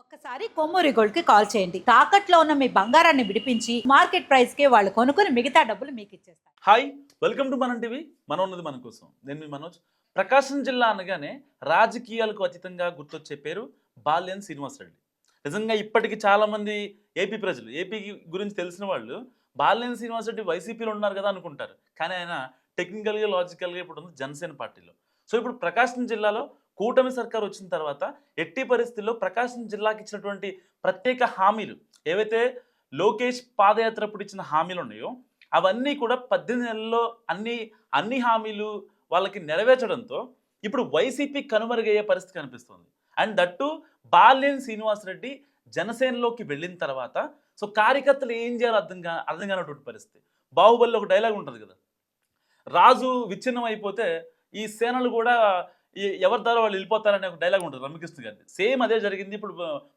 ఒక్కసారి కొమ్మూరి గోల్డ్కి కాల్ చేయండి. తాకట్లో ఉన్న మీ బంగారాన్ని విడిపించి మార్కెట్ ప్రైస్కి వాళ్ళు కొనుక్కుని మిగతా డబ్బులు మీకు ఇచ్చేస్తారు. హాయ్ వెల్కమ్ టు మన టీవీ. మనం ఉన్నది మన కోసం. నేను మీ మనోజ్. ప్రకాశం జిల్లా అనగానే రాజకీయాలకు అతీతంగా గుర్తొచ్చే పేరు బాల్యన్ శ్రీనివాసరెడ్డి. నిజంగా ఇప్పటికి చాలామంది ఏపీ ప్రజలు ఏపీ గురించి తెలిసిన వాళ్ళు బాల్యన్ శ్రీనివాసరెడ్డి వైసీపీలో ఉన్నారు కదా అనుకుంటారు. కానీ ఆయన టెక్నికల్గా లాజికల్గా ఇప్పుడు ఉంది జనసేన పార్టీలో. సో ఇప్పుడు ప్రకాశం జిల్లాలో కూటమి సర్కార్ వచ్చిన తర్వాత ఎట్టి పరిస్థితుల్లో ప్రకాశం జిల్లాకి ఇచ్చినటువంటి ప్రత్యేక హామీలు ఏవైతే లోకేష్ పాదయాత్ర అప్పుడు ఇచ్చిన హామీలు ఉన్నాయో అవన్నీ కూడా పద్దెనిమిది నెలల్లో అన్ని అన్ని హామీలు వాళ్ళకి నెరవేర్చడంతో ఇప్పుడు వైసీపీ కనుమరుగయ్యే పరిస్థితి కనిపిస్తుంది. అండ్ దట్టు బాల్యం శ్రీనివాసరెడ్డి జనసేనలోకి వెళ్ళిన తర్వాత సో కార్యకర్తలు ఏం చేయాలో అర్థం కా అర్థం కానటువంటి పరిస్థితి. బాహుబలిలో ఒక డైలాగ్ ఉంటుంది కదా రాజు విచ్ఛిన్నం అయిపోతే ఈ సేనలు కూడా ఎవరి ద్వారా వాళ్ళు వెళ్ళిపోతారనే ఒక డైలాగ్ ఉంటుంది రమ్యకృష్ణ గారిది. సేమ్ అదే జరిగింది ఇప్పుడు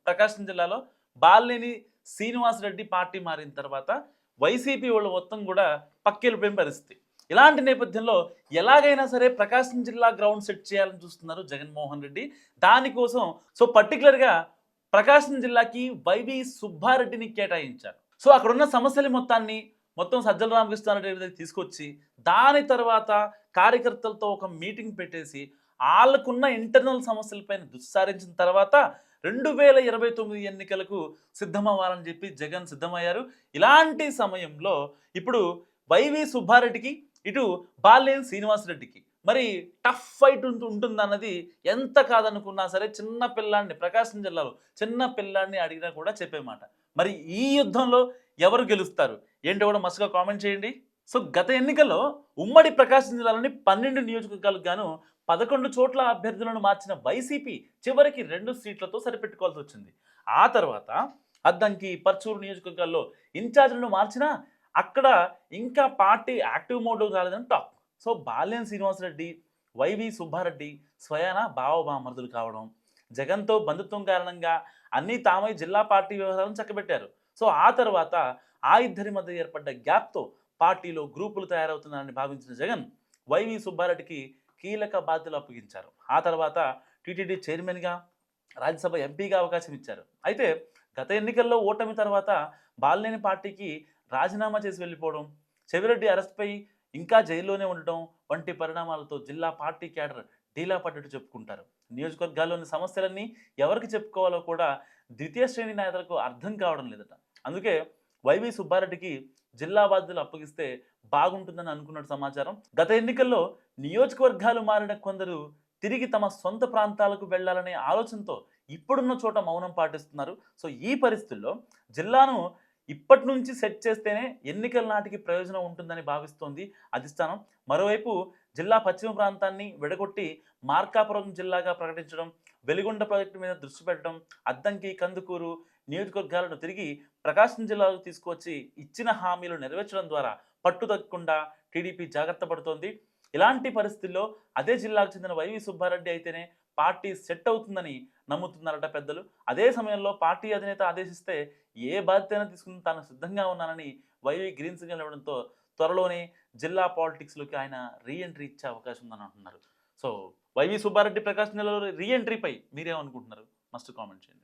ప్రకాశం జిల్లాలో బాలినేని శ్రీనివాసరెడ్డి పార్టీ మారిన తర్వాత వైసీపీ వాళ్ళు మొత్తం కూడా పక్కెళ్ళిపోయిన పరిస్థితి. ఇలాంటి నేపథ్యంలో ఎలాగైనా సరే ప్రకాశం జిల్లా గ్రౌండ్ సెట్ చేయాలని చూస్తున్నారు జగన్మోహన్ రెడ్డి. దానికోసం సో పర్టికులర్గా ప్రకాశం జిల్లాకి వైవి సుబ్బారెడ్డిని కేటాయించారు. సో అక్కడ ఉన్న సమస్యల మొత్తాన్ని మొత్తం సజ్జల రామకృష్ణారెడ్డి దగ్గరికి తీసుకొచ్చి దాని తర్వాత కార్యకర్తలతో ఒక మీటింగ్ పెట్టేసి వాళ్ళకున్న ఇంటర్నల్ సమస్యలపైన దుస్సారించిన తర్వాత రెండు వేల ఇరవై తొమ్మిది ఎన్నికలకు సిద్ధమవ్వాలని చెప్పి జగన్ సిద్ధమయ్యారు. ఇలాంటి సమయంలో ఇప్పుడు వైవి సుబ్బారెడ్డికి ఇటు బాలేని శ్రీనివాసరెడ్డికి మరి టఫ్ ఫైట్ ఉంటుందన్నది ఎంత కాదనుకున్నా సరే చిన్న పిల్లాన్ని ప్రకాశం జిల్లాలో చిన్న పిల్లాన్ని అడిగినా కూడా చెప్పే మాట. మరి ఈ యుద్ధంలో ఎవరు గెలుస్తారు? ఏంటో కూడా మస్తుగా కామెంట్ చేయండి. సో గత ఎన్నికల్లో ఉమ్మడి ప్రకాశం జిల్లాలోని పన్నెండు నియోజకవర్గాలకు గాను పదకొండు చోట్ల అభ్యర్థులను మార్చిన వైసీపీ చివరికి రెండు సీట్లతో సరిపెట్టుకోవాల్సి వచ్చింది. ఆ తర్వాత అద్దంకి పర్చూరు నియోజకవర్గాల్లో ఇన్ఛార్జ్లను మార్చినా అక్కడ ఇంకా పార్టీ యాక్టివ్ మోడ్లో రాలేదని టాక్. సో బాల్యం శ్రీనివాసరెడ్డి వైవి సుబ్బారెడ్డి స్వయాన బావబామర్దులు కావడం జగన్తో బంధుత్వం కారణంగా అన్నీ తామై జిల్లా పార్టీ వ్యవహారాలను చక్కబెట్టారు. సో ఆ తర్వాత ఆ ఇద్దరి మధ్య ఏర్పడ్డ గ్యాప్తో పార్టీలో గ్రూపులు తయారవుతున్నారని భావించిన జగన్ వైవి సుబ్బారెడ్డికి కీలక బాధ్యతలు అప్పగించారు. ఆ తర్వాత టీటీడీ చైర్మన్గా రాజ్యసభ ఎంపీగా అవకాశం ఇచ్చారు. అయితే గత ఎన్నికల్లో ఓటమి తర్వాత బాలినేని పార్టీకి రాజీనామా చేసి వెళ్ళిపోవడం చెవిరెడ్డి అరెస్ట్పై ఇంకా జైల్లోనే ఉండటం వంటి పరిణామాలతో జిల్లా పార్టీ క్యాడర్ డీలా పడ్డట్టు చెప్పుకుంటారు. నియోజకవర్గాల్లోని సమస్యలన్నీ ఎవరికి చెప్పుకోవాలో కూడా ద్వితీయ శ్రేణి నేతలకు అర్థం కావడం లేదట. అందుకే వైవి సుబ్బారెడ్డికి జిల్లా బాధ్యతలు అప్పగిస్తే బాగుంటుందని అనుకున్నట్టు సమాచారం. గత ఎన్నికల్లో నియోజకవర్గాలు మారిన కొందరు తిరిగి తమ సొంత ప్రాంతాలకు వెళ్ళాలనే ఆలోచనతో ఇప్పుడున్న చోట మౌనం పాటిస్తున్నారు. సో ఈ పరిస్థితుల్లో జిల్లాను ఇప్పటి నుంచి సెట్ చేస్తేనే ఎన్నికల నాటికి ప్రయోజనం ఉంటుందని భావిస్తోంది అధిష్టానం. మరోవైపు జిల్లా పశ్చిమ ప్రాంతాన్ని విడగొట్టి మార్కాపురం జిల్లాగా ప్రకటించడం వెలిగొండ ప్రాజెక్టు మీద దృష్టి పెట్టడం అద్దంకి కందుకూరు నియోజకవర్గాలను తిరిగి ప్రకాశం జిల్లాలో తీసుకువచ్చి ఇచ్చిన హామీలు నెరవేర్చడం ద్వారా పట్టు తగ్గకుండా టీడీపీ జాగ్రత్త పడుతోంది. ఇలాంటి పరిస్థితుల్లో అదే జిల్లాకు చెందిన వైవి సుబ్బారెడ్డి అయితేనే పార్టీ సెట్ అవుతుందని నమ్ముతున్నారట పెద్దలు. అదే సమయంలో పార్టీ అధినేత ఆదేశిస్తే ఏ బాధ్యత తీసుకుని తాను సిద్ధంగా ఉన్నానని వైవి గ్రీన్ సిగ్నల్ ఇవ్వడంతో త్వరలోనే జిల్లా పాలిటిక్స్లోకి ఆయన రీఎంట్రీ ఇచ్చే అవకాశం ఉందని అంటున్నారు. సో వైవి సుబ్బారెడ్డి ప్రకాశ్ నెలలో రీఎంట్రీపై మీరేమనుకుంటున్నారు? మస్ట్ కామెంట్ చేయండి.